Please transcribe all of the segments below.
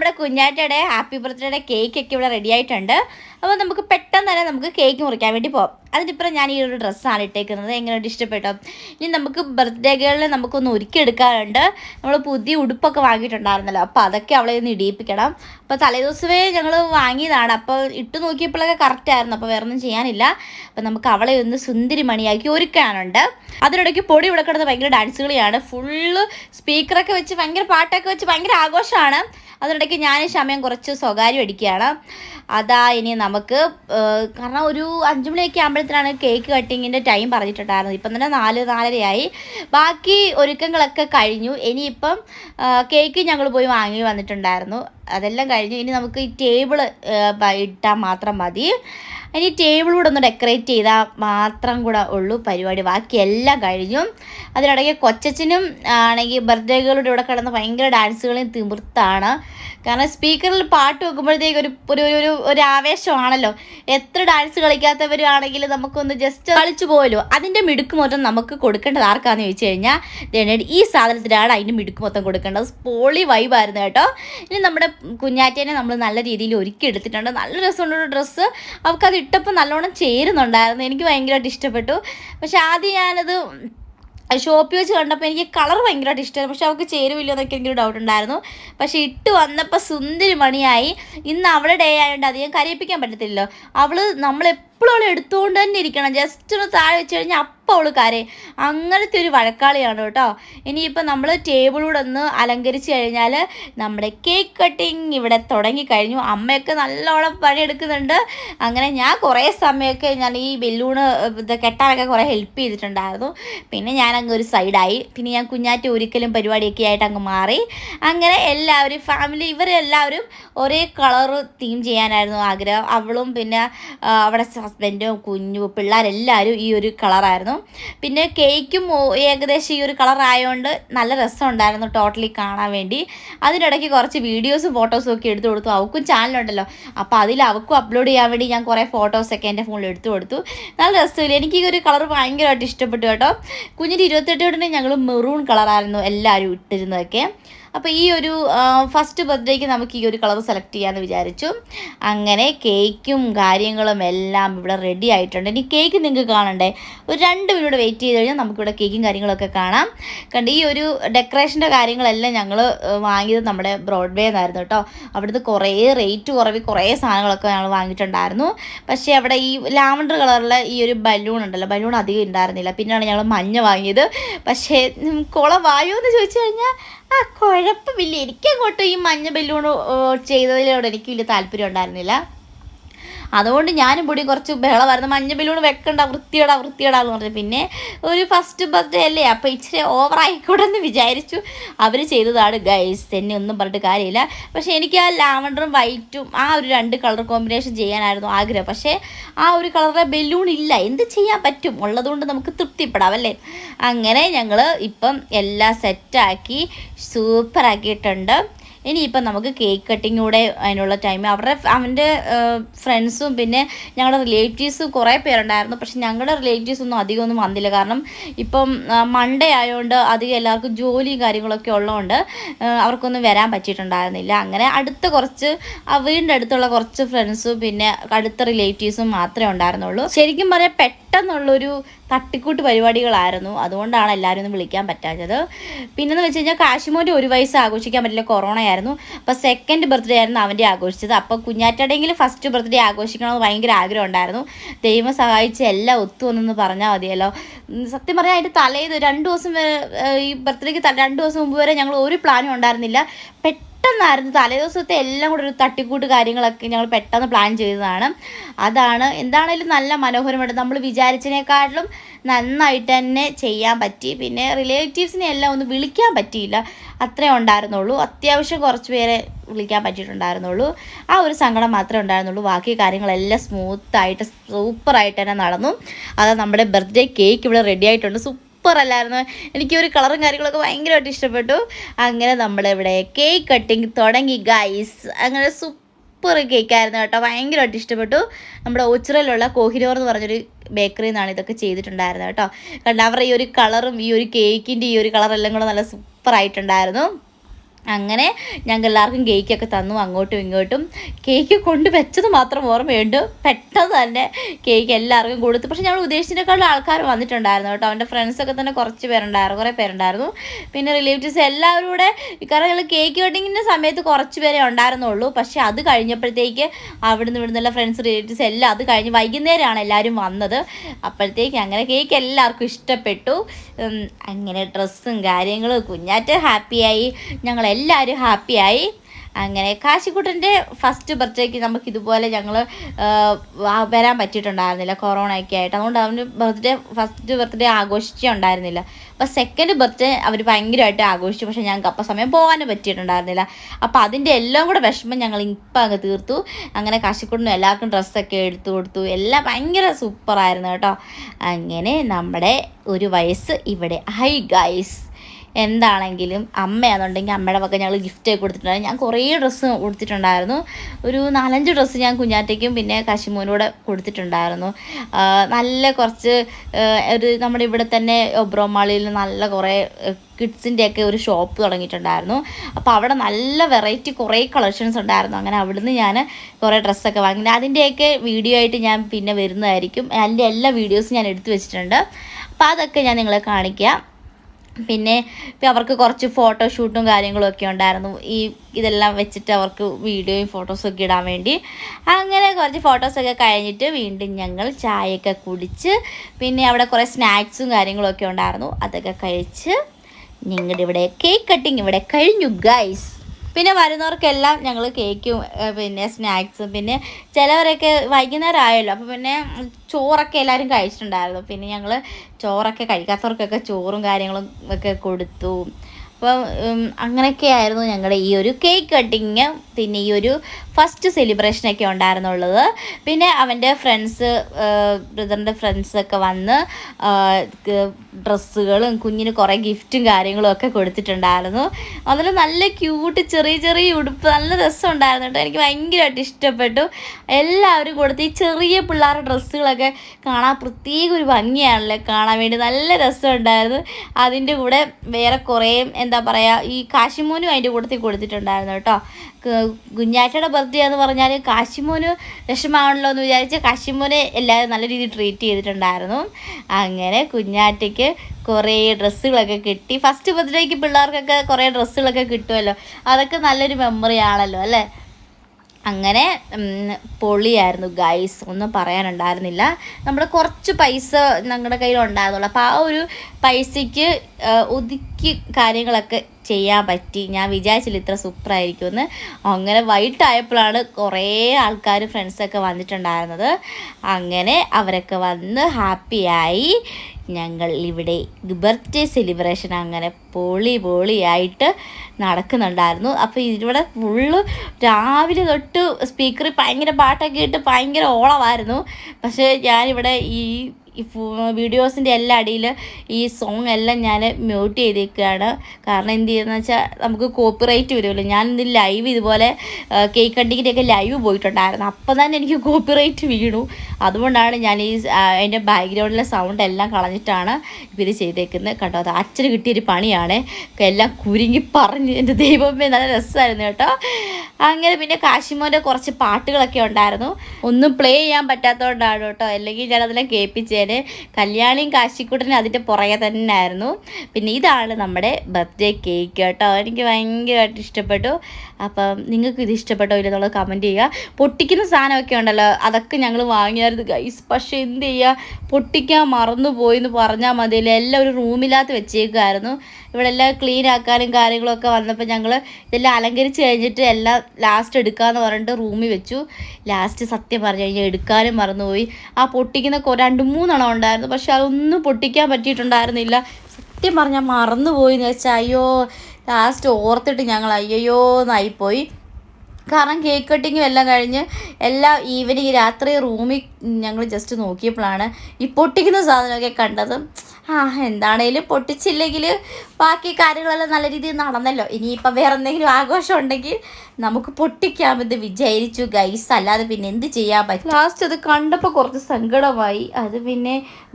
nombre നമ്മുടെ കുഞ്ഞാറ്റയുടെ happy ബർത്ത്ഡേയുടെ കേക്കൊക്കെ ഇവിടെ റെഡി ആയിട്ടുണ്ട്. അപ്പോൾ നമുക്ക് പെട്ടെന്ന് തന്നെ നമുക്ക് കേക്ക് മുറിക്കാൻ വേണ്ടി പോകാം അതിനിപ്പുറം ഞാൻ ഈ ഒരു ഡ്രസ്സാണ് ഇട്ടേക്കുന്നത്. എങ്ങനെയുണ്ട്? ഇഷ്ടപ്പെട്ടോ? ഇനി നമുക്ക് ബർത്ത്ഡേകളിൽ നമുക്കൊന്ന് ഒരുക്കി ഒരുക്കിയെടുക്കാറുണ്ട് നമ്മൾ പുതിയ ഉടുപ്പൊക്കെ വാങ്ങിയിട്ടുണ്ടായിരുന്നല്ലോ. അപ്പോൾ അതൊക്കെ അവളെ ഒന്ന് ഇടിയിപ്പിക്കണം. അപ്പോൾ തലേദിവസമേ ഞങ്ങൾ വാങ്ങിയതാണ്. അപ്പോൾ ഇട്ട് നോക്കിയപ്പോഴൊക്കെ കറക്റ്റ് ആയിരുന്നു. അപ്പോൾ വേറെ ഒന്നും ചെയ്യാനില്ല. അപ്പോൾ നമുക്ക് അവളെ ഒന്ന് സുന്ദരി മണിയാക്കി ഒരുക്കാനുണ്ട്. അതിനിടയ്ക്ക് പൊടി ഇവിടെ കിടന്ന് ഭയങ്കര ഡാൻസ് കളിയാണ്. ഫുള്ള് സ്പീക്കറൊക്കെ വെച്ച് ഭയങ്കര പാട്ടൊക്കെ വെച്ച് ഭയങ്കര ആഘോഷമാണ്. അതിനിടയ്ക്ക് ഞാൻ സമയം കുറച്ച് സ്വകാര്യം അടിക്കുകയാണ്. അതാ ഇനി നമുക്ക് കാരണം ഒരു അഞ്ച് മണിയൊക്കെ ആകുമ്പോഴത്തേനാണ് കേക്ക് കട്ടിങ്ങിന്റെ ടൈം പറഞ്ഞിട്ടുണ്ടായിരുന്നത്. ഇപ്പം തന്നെ നാല് നാലരയായി. ബാക്കി ഒരുക്കങ്ങളൊക്കെ കഴിഞ്ഞു. ഇനിയിപ്പം കേക്ക് ഞങ്ങൾ പോയി വാങ്ങി വന്നിട്ടുണ്ടായിരുന്നു. അതെല്ലാം കഴിഞ്ഞു ഇനി നമുക്ക് ഈ ടേബിൾ ഇട്ടാൽ മാത്രം മതി. ഇനി ടേബിൾ കൂടെ ഒന്ന് ഡെക്കറേറ്റ് ചെയ്താൽ മാത്രം കൂടെ ഉള്ളൂ പരിപാടി. ബാക്കി എല്ലാം കഴിഞ്ഞു. അതിനിടയ്ക്ക് കൊച്ചച്ഛനും ആണെങ്കിൽ ബർത്ത്ഡേകളുടെ ഇവിടെ കിടന്ന് ഭയങ്കര ഡാൻസുകളും തിമിർത്താണ്. കാരണം സ്പീക്കറിൽ പാട്ട് വെക്കുമ്പോഴത്തേക്ക് ഒരു ഒരു ഒരു ഒരു ആവേശമാണല്ലോ. എത്ര ഡാൻസ് കളിക്കാത്തവരാണെങ്കിൽ നമുക്കൊന്ന് ജസ്റ്റ് കളിച്ചു പോയല്ലോ അതിന്റെ മിടുക്ക് മൊത്തം നമുക്ക് കൊടുക്കേണ്ടത് ആർക്കാന്ന് ചോദിച്ചു കഴിഞ്ഞാൽ ഈ സാധനത്തിനാണ് അതിന്റെ മിടുക്ക് മൊത്തം കൊടുക്കേണ്ടത്. പോളി വൈബായിരുന്നു കേട്ടോ. ഇനി നമ്മുടെ കുഞ്ഞാറ്റേനെ നമ്മൾ നല്ല രീതിയിൽ ഒരുക്കി എടുത്തിട്ടുണ്ട് നല്ല രസമുള്ളൊരു ഡ്രസ്സ്. അവൾക്കത് ഇട്ടപ്പോൾ നല്ലോണം ചേരുന്നുണ്ടായിരുന്നു. എനിക്ക് ഭയങ്കരമായിട്ട് ഇഷ്ടപ്പെട്ടു. പക്ഷേ ആദ്യം ഞാനത് ഷോപ്പിൽ വെച്ച് കണ്ടപ്പോൾ എനിക്ക് കളർ ഭയങ്കരമായിട്ട് ഇഷ്ടമായിരുന്നു. പക്ഷെ അവൾക്ക് ചേരുമില്ലോ എന്നൊക്കെ എനിക്കൊരു ഡൗട്ട് ഉണ്ടായിരുന്നു. പക്ഷെ ഇട്ട് വന്നപ്പോൾ സുന്ദരി മണിയായി ഇന്ന് അവളുടെ ഡേ ആയതുകൊണ്ട് അധികം കരയിപ്പിക്കാൻ പറ്റത്തില്ലല്ലോ. അവൾ നമ്മളെപ്പോഴും അവൾ എടുത്തുകൊണ്ട് തന്നെ ഇരിക്കണം. ജസ്റ്റ് ഒന്ന് താഴെ വെച്ച് കഴിഞ്ഞാൽ അപ്പം അവൾ കരയും. അങ്ങനത്തെ ഒരു വഴക്കാളിയാണ് കേട്ടോ. ഇനിയിപ്പോൾ നമ്മൾ ടേബിളൂടെ ഒന്ന് അലങ്കരിച്ച് കഴിഞ്ഞാൽ നമ്മുടെ കേക്ക് കട്ടിങ് ഇവിടെ തുടങ്ങി കഴിഞ്ഞു. അമ്മയൊക്കെ നല്ലോണം പണിയെടുക്കുന്നുണ്ട്. അങ്ങനെ ഞാൻ കുറേ സമയമൊക്കെ ഞാൻ ഈ ബെല്ലൂണ് ഇത് കെട്ടാനൊക്കെ കുറേ ഹെൽപ്പ് ചെയ്തിട്ടുണ്ടായിരുന്നു. പിന്നെ ഞാൻ അങ്ങ് ഒരു സൈഡായി പിന്നെ ഞാൻ കുഞ്ഞാറ്റ ഒരിക്കലും പരിപാടിയൊക്കെ ആയിട്ട് അങ്ങ് മാറി. അങ്ങനെ എല്ലാവരും ഫാമിലി ഇവരെല്ലാവരും ഒരേ കളർ തീം ചെയ്യാനായിരുന്നു ആഗ്രഹം. അവളും പിന്നെ അവിടെ ഹസ്ബൻഡും കുഞ്ഞു പിള്ളേരെല്ലാവരും ഈ ഒരു കളറായിരുന്നു പിന്നെ കേക്കും ഏകദേശം ഈ ഒരു കളറായതുകൊണ്ട് നല്ല രസമുണ്ടായിരുന്നു ടോട്ടലി കാണാൻ വേണ്ടി. അതിനിടയ്ക്ക് കുറച്ച് വീഡിയോസും ഫോട്ടോസും ഒക്കെ എടുത്തു കൊടുത്തു. അവൾക്കും ചാനലുണ്ടല്ലോ അപ്പോൾ അതിൽ അവൾക്കും അപ്ലോഡ് ചെയ്യാൻ വേണ്ടി ഞാൻ കുറേ ഫോട്ടോസൊക്കെ എന്റെ ഫോണിൽ എടുത്തു കൊടുത്തു. നല്ല രസമില്ല? എനിക്ക് ഈ ഒരു കളർ ഭയങ്കരമായിട്ട് ഇഷ്ടപ്പെട്ടു കേട്ടോ. കുഞ്ഞിന്റെ ഇരുപത്തെട്ട് ഞങ്ങൾ മെറൂൺ കളറായിരുന്നു എല്ലാവരും ഇട്ടിരുന്നതൊക്കെ. അപ്പോൾ ഈ ഒരു ഫസ്റ്റ് ബർത്ത്ഡേക്ക് നമുക്ക് ഈ ഒരു കളർ സെലക്ട് ചെയ്യാമെന്ന് വിചാരിച്ചു. അങ്ങനെ കേക്കും കാര്യങ്ങളും എല്ലാം ഇവിടെ റെഡി ആയിട്ടുണ്ട്. ഇനി കേക്ക് നിങ്ങൾക്ക് കാണണ്ടേ? ഒരു രണ്ട് മിനിറ്റ് വെയിറ്റ് ചെയ്ത് കഴിഞ്ഞാൽ നമുക്കിവിടെ കേക്കും കാര്യങ്ങളൊക്കെ കാണാം. കണ്ട് ഈ ഒരു ഡെക്കറേഷന്റെ കാര്യങ്ങളെല്ലാം ഞങ്ങൾ വാങ്ങിയത് നമ്മുടെ ബ്രോഡ്വേ എന്നായിരുന്നു കേട്ടോ അവിടുത്തെ കുറേ റേറ്റ് കുറവ് കുറേ സാധനങ്ങളൊക്കെ ഞങ്ങൾ വാങ്ങിയിട്ടുണ്ടായിരുന്നു. പക്ഷേ അവിടെ ഈ ലാവണ്ടർ കളറിലെ ഈ ഒരു ബലൂൺ ഉണ്ടല്ലോ ബലൂൺ അധികം ഉണ്ടായിരുന്നില്ല. പിന്നെയാണ് ഞങ്ങൾ മഞ്ഞ വാങ്ങിയത്. പക്ഷേ കുളം വായു എന്ന് ചോദിച്ചു കഴിഞ്ഞാൽ ആ കുഴപ്പമില്ല എനിക്കങ്ങോട്ടും ഈ മഞ്ഞ ബലൂൺ ചെയ്തതിലോട് എനിക്ക് വലിയ താല്പര്യം ഉണ്ടായിരുന്നില്ല. അതുകൊണ്ട് ഞാനും പൊടി കുറച്ച് ബഹളമായിരുന്നു മഞ്ഞ ബലൂൺ വെക്കണ്ട വൃത്തിയോടാ എന്ന് പറഞ്ഞു. പിന്നെ ഒരു ഫസ്റ്റ് ബർത്ത്ഡേ അല്ലേ? അപ്പോൾ ഇച്ചിരി ഓവർ ആയിക്കോട്ടെ എന്ന് വിചാരിച്ചു. അവർ ചെയ്തതാണ്. ഗൈസ് എന്നെ ഒന്നും പറഞ്ഞിട്ട് കാര്യമില്ല. പക്ഷേ എനിക്ക് ആ ലാവണ്ടറും വൈറ്റും ആ ഒരു രണ്ട് കളർ കോമ്പിനേഷൻ ചെയ്യാനായിരുന്നു ആഗ്രഹം. പക്ഷേ ആ ഒരു കളറിലെ ബലൂൺ ഇല്ല. എന്ത് ചെയ്യാൻ പറ്റും? ഉള്ളതുകൊണ്ട് നമുക്ക് തൃപ്തിപ്പെടാം അല്ലേ? അങ്ങനെ ഞങ്ങൾ ഇപ്പം എല്ലാം സെറ്റാക്കി സൂപ്പറാക്കിയിട്ടുണ്ട് ഇനിയിപ്പം നമുക്ക് കേക്ക് കട്ടിങ് കൂടെ അതിനുള്ള ടൈം അവരുടെ അവന്റെ ഫ്രണ്ട്സും പിന്നെ ഞങ്ങളുടെ റിലേറ്റീവ്സും കുറേ പേരുണ്ടായിരുന്നു. പക്ഷെ ഞങ്ങളുടെ റിലേറ്റീവ്സ് ഒന്നും അധികം ഒന്നും വന്നില്ല. കാരണം ഇപ്പം മൺഡേ ആയതുകൊണ്ട് അധികം എല്ലാവർക്കും ജോലിയും കാര്യങ്ങളൊക്കെ ഉള്ളതുകൊണ്ട് അവർക്കൊന്നും വരാൻ പറ്റിയിട്ടുണ്ടായിരുന്നില്ല. അങ്ങനെ അടുത്ത കുറച്ച് വീടിന്റെ അടുത്തുള്ള കുറച്ച് ഫ്രണ്ട്സും പിന്നെ അടുത്ത റിലേറ്റീവ്സും മാത്രമേ ഉണ്ടായിരുന്നുള്ളൂ. ശരിക്കും പറയാൻ പെട്ടെന്നുള്ളൊരു തട്ടിക്കൂട്ട് പരിപാടികളായിരുന്നു. അതുകൊണ്ടാണ് എല്ലാവരും ഒന്ന് വിളിക്കാൻ പറ്റാത്തത് പിന്നെന്ന് വെച്ച് കഴിഞ്ഞാൽ കാശിമോന്റെ ഒരു വയസ്സ് ആഘോഷിക്കാൻ പറ്റില്ല. കൊറോണ ആയിരുന്നു. അപ്പോൾ സെക്കൻഡ് ബർത്ത്ഡേ ആയിരുന്നു അവന്റെ ആഘോഷിച്ചത്. അപ്പോൾ കുഞ്ഞാറ്റയുടെയെങ്കിലും ഫസ്റ്റ് ബർത്ത്ഡേ ആഘോഷിക്കണമെന്ന് ഭയങ്കര ആഗ്രഹം ഉണ്ടായിരുന്നു. ദൈവം സഹായിച്ച് എല്ലാം ഒത്തു വന്നെന്ന് പറഞ്ഞാൽ മതിയല്ലോ. സത്യം പറഞ്ഞാൽ അതിന്റെ തലേത് രണ്ട് ദിവസം ഈ ബർത്ത്ഡേക്ക് രണ്ട് ദിവസം മുമ്പ് വരെ ഞങ്ങൾ ഒരു പ്ലാനും ഉണ്ടായിരുന്നില്ല. പെട്ടെന്നായിരുന്നു. തലേ ദിവസത്തെ എല്ലാം കൂടെ ഒരു തട്ടിക്കൂട്ട് കാര്യങ്ങളൊക്കെ ഞങ്ങൾ പെട്ടെന്ന് പ്ലാൻ ചെയ്തതാണ്. അതാണ് എന്താണേലും നല്ല മനോഹരമായിട്ട് നമ്മൾ വിചാരിച്ചതിനേക്കാട്ടിലും നന്നായിട്ട് തന്നെ ചെയ്യാൻ പറ്റി. പിന്നെ റിലേറ്റീവ്സിനെ എല്ലാം ഒന്ന് വിളിക്കാൻ പറ്റിയില്ല. അത്രേ ഉണ്ടായിരുന്നുള്ളൂ. അത്യാവശ്യം കുറച്ച് പേരെ വിളിക്കാൻ പറ്റിയിട്ടുണ്ടായിരുന്നുള്ളൂ. ആ ഒരു സങ്കടം മാത്രമേ ഉണ്ടായിരുന്നുള്ളൂ. ബാക്കി കാര്യങ്ങളെല്ലാം സ്മൂത്തായിട്ട് സൂപ്പറായിട്ട് തന്നെ നടന്നു. അത് നമ്മുടെ ബർത്ത്ഡേ കേക്ക് ഇവിടെ റെഡി ആയിട്ടുണ്ട്. സൂപ്പർ അല്ലായിരുന്നു. എനിക്ക് ഒരു കളറും കാര്യങ്ങളൊക്കെ ഭയങ്കരമായിട്ട് ഇഷ്ടപ്പെട്ടു. അങ്ങനെ നമ്മളിവിടെ കേക്ക് കട്ടിങ് തുടങ്ങി ഗൈസ് അങ്ങനെ സൂപ്പർ കേക്കായിരുന്നു കേട്ടോ. ഭയങ്കരമായിട്ട് ഇഷ്ടപ്പെട്ടു. നമ്മുടെ ഓച്ചിറയിലുള്ള കോഹിനോർ എന്ന് പറഞ്ഞൊരു ബേക്കറിയിൽ നിന്നാണ് ഇതൊക്കെ ചെയ്തിട്ടുണ്ടായിരുന്നത് കേട്ടോ. കണ്ട അവരുടെ ഈ ഒരു കളറും ഈ ഒരു കേക്കിന്റെ ഈ ഒരു കളറെല്ലാം കൂടെ നല്ല സൂപ്പർ ആയിട്ടുണ്ടായിരുന്നു. അങ്ങനെ ഞങ്ങൾ എല്ലാവർക്കും കേക്കൊക്കെ തന്നു അങ്ങോട്ടും ഇങ്ങോട്ടും. കേക്ക് കൊണ്ട് വെച്ചത് മാത്രം ഓർമ്മയുണ്ട്. പെട്ടെന്ന് തന്നെ കേക്ക് എല്ലാവർക്കും കൊടുത്തു. പക്ഷെ ഞങ്ങൾ ഉദ്ദേശിച്ചതിനേക്കാളും ആൾക്കാർ വന്നിട്ടുണ്ടായിരുന്നു കേട്ടോ. അവന്റെ ഫ്രണ്ട്സൊക്കെ തന്നെ കുറച്ച് പേരുണ്ടായിരുന്നു കുറേ പേരുണ്ടായിരുന്നു. പിന്നെ റിലേറ്റീവ്സ് എല്ലാവരും കൂടെ കാരണം ഞങ്ങൾ കേക്ക് കട്ടിങ്ങിന്റെ സമയത്ത് കുറച്ച് പേരെ ഉണ്ടായിരുന്നുള്ളൂ. പക്ഷേ അത് കഴിഞ്ഞപ്പോഴത്തേക്ക് അവിടുന്ന് ഇവിടുന്നുള്ള ഫ്രണ്ട്സ് റിലേറ്റീവ്സ് എല്ലാം അത് കഴിഞ്ഞ് വൈകുന്നേരമാണ് എല്ലാവരും വന്നത്. അപ്പോഴത്തേക്ക് അങ്ങനെ കേക്ക് എല്ലാവർക്കും ഇഷ്ടപ്പെട്ടു. അങ്ങനെ ഡ്രസ്സും കാര്യങ്ങളും കുഞ്ഞാറ്റ് ഹാപ്പിയായി ഞങ്ങൾ എല്ലാവരും ഹാപ്പിയായി. അങ്ങനെ കാശിക്കുട്ടന്റെ ഫസ്റ്റ് ബർത്ത്ഡേക്ക് നമുക്ക് ഇതുപോലെ ഞങ്ങൾ വരാൻ പറ്റിയിട്ടുണ്ടായിരുന്നില്ല. കൊറോണ ഒക്കെ ആയിട്ട്. അതുകൊണ്ട് അവന് ബർത്ത്ഡേ ഫസ്റ്റ് ബർത്ത്ഡേ ആഘോഷിച്ചേ ഉണ്ടായിരുന്നില്ല. അപ്പോൾ സെക്കൻഡ് ബർത്ത്ഡേ അവർ ഭയങ്കരമായിട്ട് ആഘോഷിച്ചു. പക്ഷേ ഞങ്ങൾക്ക് അപ്പോൾ സമയം പോകാനും പറ്റിയിട്ടുണ്ടായിരുന്നില്ല. അപ്പോൾ അതിന്റെ എല്ലാം കൂടെ വിഷമം ഞങ്ങൾ ഇപ്പം അങ്ങ് തീർത്തു. അങ്ങനെ കാശിക്കുട്ടനും എല്ലാവർക്കും ഡ്രസ്സൊക്കെ എടുത്തു കൊടുത്തു. എല്ലാം ഭയങ്കര സൂപ്പറായിരുന്നു കേട്ടോ. അങ്ങനെ നമ്മുടെ ഒരു വയസ്സ് ഇവിടെ. ഹൈ ഗൈസ് എന്താണെങ്കിലും അമ്മയാണെന്നുണ്ടെങ്കിൽ അമ്മയുടെ വക ഞങ്ങൾ ഗിഫ്റ്റ് കൊടുത്തിട്ടുണ്ടായിരുന്നു. ഞാൻ കുറേ ഡ്രസ്സ് കൊടുത്തിട്ടുണ്ടായിരുന്നു. ഒരു നാലഞ്ച് ഡ്രസ്സ് ഞാൻ കുഞ്ഞാറ്റയ്ക്കും പിന്നെ കശിമോനൂടെ കൊടുത്തിട്ടുണ്ടായിരുന്നു. നല്ല കുറച്ച് ഒരു നമ്മുടെ ഇവിടെ തന്നെ ഒബ്രോമാളിയിൽ നല്ല കുറേ കിഡ്സിന്റെയൊക്കെ ഒരു ഷോപ്പ് തുടങ്ങിയിട്ടുണ്ടായിരുന്നു. അപ്പോൾ അവിടെ നല്ല വെറൈറ്റി കുറേ കളക്ഷൻസ് ഉണ്ടായിരുന്നു. അങ്ങനെ അവിടുന്ന് ഞാൻ കുറേ ഡ്രസ്സൊക്കെ വാങ്ങി. അതിന്റെയൊക്കെ വീഡിയോ ആയിട്ട് ഞാൻ പിന്നെ വരുന്നതായിരിക്കും. അതിന്റെ എല്ലാ വീഡിയോസും ഞാൻ എടുത്തു വെച്ചിട്ടുണ്ട്. അപ്പോൾ അതൊക്കെ ഞാൻ നിങ്ങളെ കാണിക്കാം. പിന്നെ അവർക്ക് കുറച്ച് ഫോട്ടോഷൂട്ടും കാര്യങ്ങളും ഒക്കെ ഉണ്ടായിരുന്നു. ഈ ഇതെല്ലാം വെച്ചിട്ട് അവർക്ക് വീഡിയോയും ഫോട്ടോസും ഒക്കെ ഇടാൻ വേണ്ടി. അങ്ങനെ കുറച്ച് ഫോട്ടോസൊക്കെ കഴിഞ്ഞിട്ട് വീണ്ടും ഞങ്ങൾ ചായയൊക്കെ കുടിച്ച് പിന്നെ അവിടെ കുറേ സ്നാക്സും കാര്യങ്ങളൊക്കെ ഉണ്ടായിരുന്നു. അതൊക്കെ കഴിച്ച് ഞങ്ങളുടെ ഇവിടെ കേക്ക് കട്ടിങ് ഇവിടെ കഴിഞ്ഞു ഗൈസ് പിന്നെ വരുന്നവർക്കെല്ലാം ഞങ്ങൾ കേക്കും പിന്നെ സ്നാക്സും പിന്നെ ചിലവരൊക്കെ വൈകുന്നേരം ആയല്ലോ അപ്പോൾ പിന്നെ ചോറൊക്കെ എല്ലാവരും കഴിച്ചിട്ടുണ്ടായിരുന്നു. പിന്നെ ഞങ്ങൾ ചോറൊക്കെ കഴിക്കാത്തവർക്കൊക്കെ ചോറും കാര്യങ്ങളും ഒക്കെ കൊടുത്തു. അപ്പം അങ്ങനെയൊക്കെ ആയിരുന്നു ഞങ്ങളുടെ ഈ ഒരു കേക്ക് കട്ടിങ് പിന്നെ ഈ ഒരു ഫസ്റ്റ് സെലിബ്രേഷനൊക്കെ ഉണ്ടായിരുന്നുള്ളത്. പിന്നെ അവന്റെ ഫ്രണ്ട്സ് ബ്രദറിന്റെ ഫ്രണ്ട്സൊക്കെ വന്ന് ഡ്രസ്സുകളും കുഞ്ഞിന് കുറേ ഗിഫ്റ്റും കാര്യങ്ങളും ഒക്കെ കൊടുത്തിട്ടുണ്ടായിരുന്നു. അതിൽ നല്ല ക്യൂട്ട് ചെറിയ ചെറിയ ഉടുപ്പ് നല്ല രസമുണ്ടായിരുന്നു കേട്ടോ. എനിക്ക് ഭയങ്കരമായിട്ട് ഇഷ്ടപ്പെട്ടു. എല്ലാവരും കൊടുത്ത് ഈ ചെറിയ പിള്ളേരുടെ ഡ്രസ്സുകളൊക്കെ കാണാൻ പ്രത്യേക ഒരു ഭംഗിയാണല്ലോ. കാണാൻ വേണ്ടി നല്ല രസമുണ്ടായിരുന്നു. അതിന്റെ കൂടെ വേറെ കുറേ എന്താ പറയുക ഈ കാശിമോനും അതിന്റെ കൂട്ടത്തിൽ കൊടുത്തിട്ടുണ്ടായിരുന്നു കേട്ടോ. കുഞ്ഞാറ്റയുടെ ബർത്ത്ഡേ എന്ന് പറഞ്ഞാൽ കാശിമോന് വിഷമാണല്ലോ എന്ന് വിചാരിച്ച് കാശിമോനെ എല്ലാവരും നല്ല രീതിയിൽ ട്രീറ്റ് ചെയ്തിട്ടുണ്ടായിരുന്നു. അങ്ങനെ കുഞ്ഞാറ്റയ്ക്ക് കുറേ ഡ്രസ്സുകളൊക്കെ കിട്ടി. ഫസ്റ്റ് ബർത്ത്ഡേക്ക് പിള്ളേർക്കൊക്കെ കുറേ ഡ്രസ്സുകളൊക്കെ കിട്ടുമല്ലോ. അതൊക്കെ നല്ലൊരു മെമ്മറി ആണല്ലോ അല്ലേ? അങ്ങനെ പൊളിയായിരുന്നു. ഗൈസ് ഒന്നും പറയാനുണ്ടായിരുന്നില്ല. നമ്മൾ കുറച്ച് പൈസ ഞങ്ങളുടെ കയ്യിൽ ഉണ്ടായിരുന്നുള്ളൂ അപ്പോൾ ആ ഒരു പൈസയ്ക്ക് ആ, ഒതുക്കി കാര്യങ്ങളൊക്കെ ചെയ്യാൻ പറ്റി. ഞാൻ വിചാരിച്ചില്ല ഇത്ര സൂപ്പറായിരിക്കുമെന്ന്. അങ്ങനെ വൈകിട്ടായപ്പോഴാണ് കുറേ ആൾക്കാർ ഫ്രണ്ട്സൊക്കെ വന്നിട്ടുണ്ടായിരുന്നത്. അങ്ങനെ അവരൊക്കെ വന്ന് ഹാപ്പിയായി ഞങ്ങൾ ഇവിടെ ബർത്ത്ഡേ സെലിബ്രേഷൻ അങ്ങനെ പൊളി പൊളിയായിട്ട് നടക്കുന്നുണ്ടായിരുന്നു. അപ്പോൾ ഇവിടെ ഫുള്ള് രാവിലെ തൊട്ട് സ്പീക്കറിൽ ഭയങ്കര പാട്ടൊക്കെ ഇട്ട് ഭയങ്കര ഓളമായിരുന്നു. പക്ഷേ ഞാനിവിടെ ഈ ഈ വീഡിയോസിന്റെ എല്ലാ അടിയിൽ ഈ സോങ് എല്ലാം ഞാൻ മ്യൂട്ട് ചെയ്തേക്കുകയാണ് കാരണം എന്ത് ചെയ്യുന്നത് വെച്ചാൽ നമുക്ക് കോപ്പിറൈറ്റ് വരുമല്ലോ ഞാൻ ഇന്ന് ലൈവ് ഇതുപോലെ കേക്ക് കട്ടിങ്ങിന്റെയൊക്കെ ലൈവ് പോയിട്ടുണ്ടായിരുന്നു. അപ്പം തന്നെ എനിക്ക് കോപ്പിറൈറ്റ് വീണു. അതുകൊണ്ടാണ് ഞാൻ ഈ എന്റെ ബാക്ക്ഗ്രൗണ്ടിലെ സൗണ്ട് എല്ലാം കളഞ്ഞിട്ടാണ് ഇത് ചെയ്തേക്കുന്നത്. കേട്ടോ അത് അച്ഛന് കിട്ടിയൊരു പണിയാണ്. എല്ലാം കുരുങ്ങി പറഞ്ഞ് എന്റെ ദൈവമേ നല്ല രസമായിരുന്നു കേട്ടോ. അങ്ങനെ പിന്നെ കാശിമോന്റെ കുറച്ച് പാട്ടുകളൊക്കെ ഉണ്ടായിരുന്നു. ഒന്നും പ്ലേ ചെയ്യാൻ പറ്റാത്തതുകൊണ്ടാണ് കേട്ടോ. അല്ലെങ്കിൽ ഞാൻ അതെല്ലാം കേൾപ്പിച്ചേനെ കല്യാണിയും കാശിക്കുട്ടനും അതിന്റെ പുറകെ തന്നെ ആയിരുന്നു പിന്നെ ഇതാണ് നമ്മുടെ ബർത്ത്ഡേ കേക്ക് കേട്ടോ. എനിക്ക് ഭയങ്കരമായിട്ട് ഇഷ്ടപ്പെട്ടു. അപ്പം നിങ്ങൾക്ക് ഇത് ഇഷ്ടപ്പെട്ടോ ഇല്ലെന്നുള്ളത് കമന്റ് ചെയ്യുക. പൊട്ടിക്കുന്ന സാധനമൊക്കെ ഉണ്ടല്ലോ അതൊക്കെ ഞങ്ങൾ വാങ്ങിയായിരുന്നു ഗൈസ് പക്ഷേ എന്ത് ചെയ്യുക പൊട്ടിക്കാൻ മറന്നു പോയി എന്ന് പറഞ്ഞാൽ മതിയല്ലോ. എല്ലാം ഒരു റൂമിനകത്ത് വെച്ചേക്കുമായിരുന്നു ഇവിടെ എല്ലാം ക്ലീൻ ആക്കാനും കാര്യങ്ങളൊക്കെ വന്നപ്പോൾ ഞങ്ങൾ ഇതെല്ലാം അലങ്കരിച്ച് കഴിഞ്ഞിട്ട് എല്ലാം ലാസ്റ്റ് എടുക്കാമെന്ന് പറഞ്ഞിട്ട് റൂമിൽ വെച്ചു. ലാസ്റ്റ് സത്യം പറഞ്ഞു കഴിഞ്ഞാൽ എടുക്കാനും മറന്നുപോയി. ആ പൊട്ടിക്കുന്ന രണ്ട് മൂന്നെണ്ണം ഉണ്ടായിരുന്നു. പക്ഷെ അതൊന്നും പൊട്ടിക്കാൻ പറ്റിയിട്ടുണ്ടായിരുന്നില്ല. സത്യം പറഞ്ഞാൽ മറന്നുപോയി എന്ന് വെച്ചാൽ അയ്യോ ലാസ്റ്റ് ഓർത്തിട്ട് ഞങ്ങൾ അയ്യോ എന്നായിപ്പോയി. കാരണം കേക്ക് കട്ടിങ്ങും എല്ലാം കഴിഞ്ഞ് എല്ലാ ഈവനിങ് രാത്രി റൂമിൽ ഞങ്ങൾ ജസ്റ്റ് നോക്കിയപ്പോഴാണ് ഈ പൊട്ടിക്കുന്ന സാധനമൊക്കെ കണ്ടത്. ആ എന്താണേലും പൊട്ടിച്ചില്ലെങ്കിൽ ബാക്കി കാര്യങ്ങളെല്ലാം നല്ല രീതിയിൽ നടന്നല്ലോ. ഇനിയിപ്പോൾ വേറെ എന്തെങ്കിലും ആഘോഷം ഉണ്ടെങ്കിൽ നമുക്ക് പൊട്ടിക്കാമെന്ന് വിചാരിച്ചു ഗൈസ് അല്ലാതെ പിന്നെ എന്ത് ചെയ്യാൻ പറ്റും? ലാസ്റ്റ് അത് കണ്ടപ്പോൾ കുറച്ച് സങ്കടമായി. അത് പിന്നെ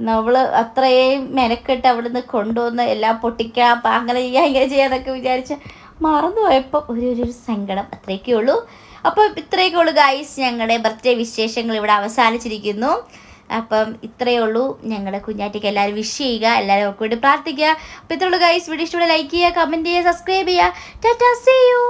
നമ്മൾ അത്രയും മെനക്കെട്ട് അവിടെ നിന്ന് കൊണ്ടുവന്ന് എല്ലാം പൊട്ടിക്കാം അങ്ങനെ ചെയ്യാം ഇങ്ങനെ ചെയ്യാന്നൊക്കെ വിചാരിച്ച് മറന്നുപോയപ്പോൾ ഒരു ഒരു സങ്കടം അത്രയൊക്കെ ഉള്ളൂ. അപ്പം ഇത്രയൊക്കെ ഉള്ളൂ ഗൈസ് ഞങ്ങളുടെ ബർത്ത്ഡേ വിശേഷങ്ങൾ ഇവിടെ അവസാനിച്ചിരിക്കുന്നു. അപ്പം ഇത്രയേ ഉള്ളൂ. ഞങ്ങളുടെ കുഞ്ഞാറ്റിക്ക് എല്ലാവരും വിഷ് ചെയ്യുക എല്ലാവരും ഒക്കെ വേണ്ടി പ്രാർത്ഥിക്കുക അപ്പോൾ ഇത്രയുള്ളൂ ഗൈസ് വീഡിയോ ഇഷ്ടമുള്ള ലൈക്ക് ചെയ്യുക കമന്റ് ചെയ്യുക സബ്സ്ക്രൈബ് ചെയ്യുക. Tata see you